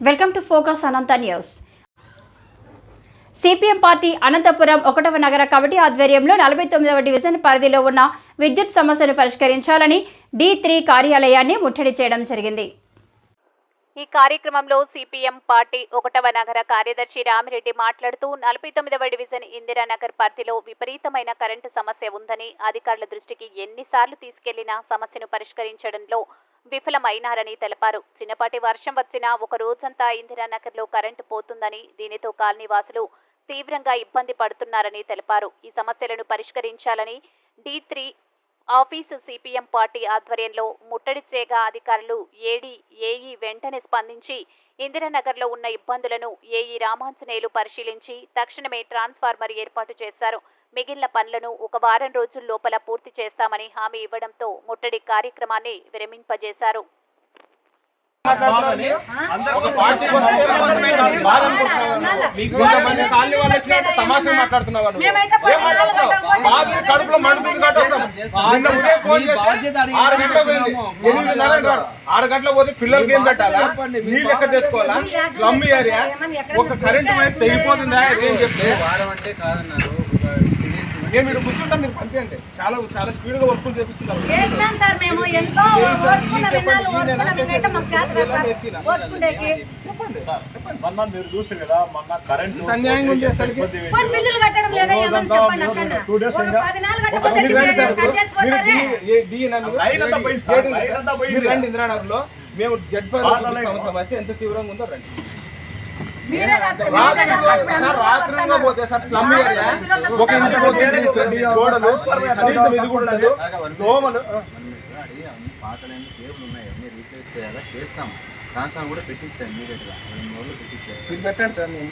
Welcome to focus Anantha news. CPM party Anantapuram ఒకటవ నగర committee ఆధ్వర్యంలో నలభై తొమ్మిదవ డివిజన్ పరిధిలో ఉన్న విద్యుత్ సమస్యను పరిష్కరించాలని డి త్రీ కార్యాలయాన్ని ముట్టడి చేయడం జరిగింది. ఈ కార్యక్రమంలో సిపిఎం పార్టీ ఒకటవ నగర కార్యదర్శి రామిరెడ్డి మాట్లాడుతూ నలభై తొమ్మిదవ డివిజన్ ఇందిరానగర్ పరిధిలో విపరీతమైన కరెంటు సమస్య ఉందని అధికారుల దృష్టికి ఎన్నిసార్లు తీసుకెళ్ళినా సమస్యను పరిష్కరించడంలో విఫలమైనారని తెలిపారు. చిన్నపాటి వర్షం వచ్చినా ఒక రోజంతా ఇందిరానగర్లో కరెంటు పోతుందని దీనితో కాలనీవాసులు తీవ్రంగా ఇబ్బంది పడుతున్నారని తెలిపారు. ఈ సమస్యలను పరిష్కరించాలని D three office CPM party ఆధ్వర్యంలో ముట్టడి చేయగా అధికారులు ఏడీ ఏఈ వెంటనే స్పందించి ఇందిరానగర్లో ఉన్న ఇబ్బందులను ఏఈ రామాంజనేయులు పరిశీలించి తక్షణమే ట్రాన్స్ఫార్మర్ ఏర్పాటు చేశారు. మిగిలిన పనులను ఒక వారం రోజుల లోపల పూర్తి చేస్తామని హామీ ఇవ్వడంతో ముట్టడి కార్యక్రమాన్ని విరమింపజేశారు. తమాషా మాట్లాడుతున్నావు కడుపులో మండుతుంది ఆరు గంటలకు పోయింది. ఎనిమిదిన్నర రాడు. ఆరు గంటలకు పోతే పిల్లలకి ఏం పెట్టాలా? నీళ్ళు ఎక్కడ తెచ్చుకోవాలా? Slum area? ఒక కరెంట్ వైర్ తెగిపోతుందా? ఏం చెప్తే వారం అంటే కాదన్నారు. మేము మీరు కూర్చుంటాం మీరు పంపించండి చాలా చాలా స్పీడ్గా వర్కులు చేపిస్తున్నారు. చేసినాం సార్ మేము. ఎంతో ఓర్చుకున్న విన్నాళ్ళు ఓర్చుకున్న మేమైతే మాకు చేత కాదు సార్? ఓర్చుకుండేకి చెప్పండి. మొన్న మీరు చూసారు కదా మొన్న కరెంట్ ఇంత అన్యాయంగా ఉంది అసలుకి. ఫోన్ బిల్లులు కట్టడం లేదా ఏమని చెప్పండి అక్కడ టూ డేస్ ఒక పది నెలలు కట్టకపోతే మీరు రండి సార్ కట్ చేసిపోతారే. మీరు డి- ఏ- డి నా మీరు? లైన్ అంతా పోయింది సార్, గేట్ ఉంది లైన్ సార్. అంతా పోయింది. మీరు రండి ఇంద్రానగర్లో మేము జడ్ ఫైర్. సమస్య ఎంత తీవ్రంగా ఉందో రండి. సార్, పోతే స్లమ్ ఏరియా ఒక పోతే గోడలు కనీసం ఇది కూడా దోమలు ఉన్నాయి అన్ని రీప్లేస్ చేయాలా చేస్తాం కూడా పెట్టిస్తాం రెండు రోజులు పెట్టించారు సార్ నేను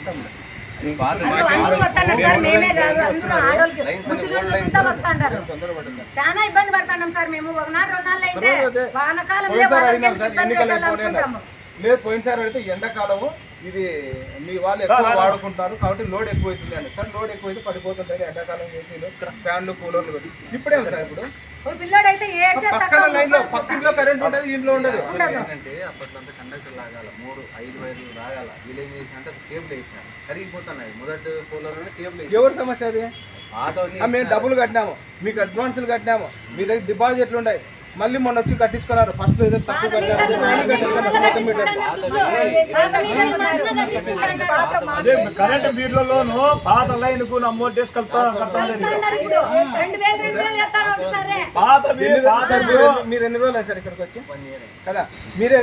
చాలా ఇబ్బంది పడుతున్నాం సార్ మేము ఒక నాడు రెండు అయితే. వానకాలం లేదు పోయినసారి అయితే ఎండాకాలము ఇది మీ వాళ్ళు ఎక్కువ వాడుకుంటారు కాబట్టి లోడ్ ఎక్కువ అవుతుంది అండి సార్ లోడ్ ఎక్కువ అయితే పడిపోతుంటాయి. ఎండాకాలం ఏసీలు ఫ్యాన్లు కూలర్లు పెట్టి. ఇప్పుడేం సార్ ఇప్పుడు? పక్కన లైన్లో పక్కింట్లో కరెంట్ ఉంటుంది ఇంట్లో ఉండదు. ఏంటంటే అప్పట్లో అంతా కండక్టర్ లాగాల మూడు ఐదు వైర్లు లాగాల వీళ్ళు ఏం చేసినంటే కేబుల్ వేసినారు. కరిగిపోతున్నాయి. మొదటి కేబుల్ ఎవరి సమస్య అది? మేము డబ్బులు కట్టినాము. మీకు అడ్వాన్సులు కట్టినాము. మీ దగ్గర డిపాజిట్లు ఉన్నాయి మళ్ళీ మొన్న వచ్చి కట్టించుకున్నారు. ఫస్ట్ ఏదో తక్కువ అదే కరెంట్ బిల్లులోను పాత లైన్కు అమౌంట్ వేసి కలుపుతా పాత మీరు ఎన్ని రోజులు సార్ ఇక్కడికి వచ్చి? కదా. మీరే